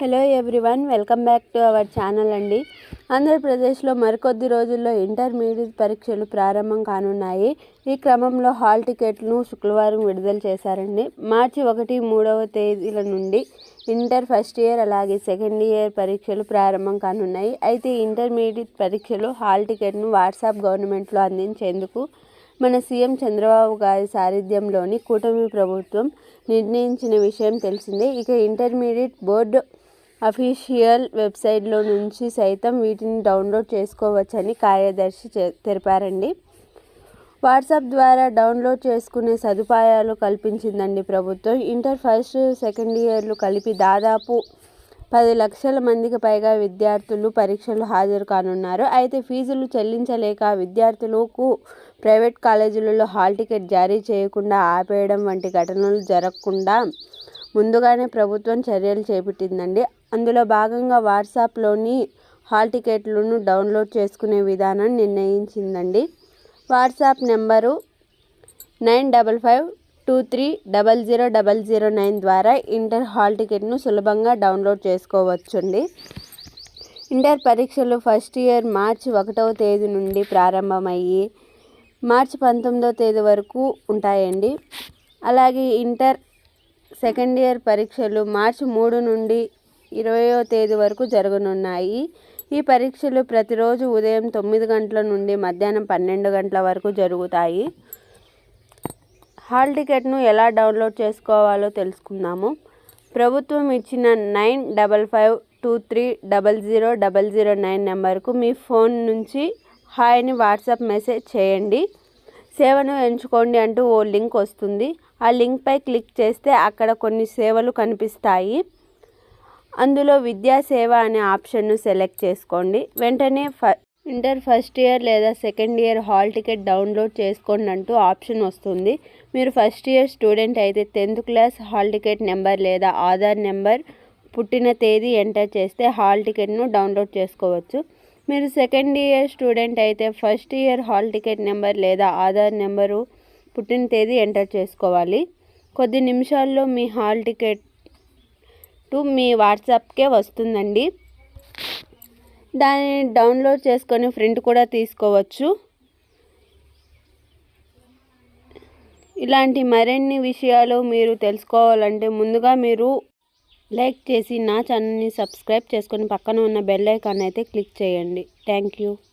Hello everyone welcome back to our channel అండి. ఆంధ్రప్రదేశ్లో మరికొద్ది రోజుల్లో ఇంటర్మీడియట్ పరీక్షలు ప్రారంభం కానున్నాయి. ఈ క్రమంలో హాల్ టికెట్లను శుక్రవారం విడుదల చేశారండి. మార్చి ఒకటి మూడవ తేదీల నుండి ఇంటర్ ఫస్ట్ ఇయర్ అలాగే సెకండ్ ఇయర్ పరీక్షలు ప్రారంభం కానున్నాయి. అయితే ఇంటర్మీడియట్ పరీక్షలు హాల్ టికెట్ను వాట్సాప్ గవర్నమెంట్లో అందించేందుకు మన సీఎం చంద్రబాబు గారి సారథ్యంలోని కూటమి ప్రభుత్వం నిర్ణయించిన విషయం తెలిసిందే. ఇక ఇంటర్మీడియట్ బోర్డు అఫీషియల్ వెబ్సైట్లో నుంచి సైతం వీటిని డౌన్లోడ్ చేసుకోవచ్చని కార్యదర్శి తెలిపారండి. వాట్సాప్ ద్వారా డౌన్లోడ్ చేసుకునే సదుపాయాలు కల్పించిందండి ప్రభుత్వం. ఇంటర్ ఫస్ట్ సెకండ్ ఇయర్లు కలిపి దాదాపు పది లక్షల మందికి పైగా విద్యార్థులు పరీక్షలు హాజరు కానున్నారు. అయితే ఫీజులు చెల్లించలేక విద్యార్థులకు ప్రైవేట్ కాలేజీలలో హాల్ టికెట్ జారీ చేయకుండా ఆపేయడం వంటి ఘటనలు జరగకుండా ముందుగానే ప్రభుత్వం చర్యలు చేపట్టిందండి. అందులో భాగంగా వాట్సాప్లోని హాల్ టికెట్లను డౌన్లోడ్ చేసుకునే విధానం నిర్ణయించిందండి. WhatsApp number nine double five two three double zero double zero nine ద్వారా ఇంటర్ హాల్ టికెట్ను సులభంగా డౌన్లోడ్ చేసుకోవచ్చండి. ఇంటర్ పరీక్షలు ఫస్ట్ ఇయర్ మార్చి ఒకటవ తేదీ నుండి ప్రారంభమయ్యి మార్చి పంతొమ్మిదవ తేదీ వరకు ఉంటాయండి. అలాగే ఇంటర్ సెకండ్ ఇయర్ పరీక్షలు మార్చి మూడు నుండి ఇరవయో తేదీ వరకు జరగనున్నాయి. ఈ పరీక్షలు ప్రతిరోజు ఉదయం తొమ్మిది గంటల నుండి మధ్యాహ్నం పన్నెండు గంటల వరకు జరుగుతాయి. హాల్ టికెట్ను ఎలా డౌన్లోడ్ చేసుకోవాలో తెలుసుకుందాము. ప్రభుత్వం ఇచ్చిన nine double five two three double zero double zero nine నెంబర్కు మీ ఫోన్ నుంచి హాయ్ని వాట్సాప్ మెసేజ్ చేయండి. సేవను ఎంచుకోండి అంటూ ఓ లింక్ వస్తుంది. ఆ లింక్పై క్లిక్ చేస్తే అక్కడ కొన్ని సేవలు కనిపిస్తాయి. అందులో విద్యా సేవ అనే ఆప్షన్ను సెలెక్ట్ చేసుకోండి. వెంటనే ఫ ఇంటర్ ఫస్ట్ ఇయర్ లేదా second year hall ticket download చేసుకోండి అంటూ ఆప్షన్ వస్తుంది. మీరు ఫస్ట్ ఇయర్ స్టూడెంట్ అయితే tenth class hall ticket number లేదా ఆధార్ నెంబర్ పుట్టిన తేదీ ఎంటర్ చేస్తే హాల్ టికెట్ను డౌన్లోడ్ చేసుకోవచ్చు. మీరు సెకండ్ ఇయర్ స్టూడెంట్ అయితే first year hall ticket number లేదా ఆధార్ నెంబరు పుట్టిన తేదీ ఎంటర్ చేసుకోవాలి. కొద్ది నిమిషాల్లో మీ హాల్ టికెట్ టు మీ వాట్సాప్కే వస్తుందండి. దాన్ని డౌన్లోడ్ చేసుకొని ప్రింట్ కూడా తీసుకోవచ్చు. ఇలాంటి మరిన్ని విషయాలు మీరు తెలుసుకోవాలంటే ముందుగా మీరు లైక్ చేసి నా ఛానల్ని సబ్స్క్రైబ్ చేసుకొని పక్కన ఉన్న బెల్ ఐకాన్ అయితే క్లిక్ చేయండి. Thank you.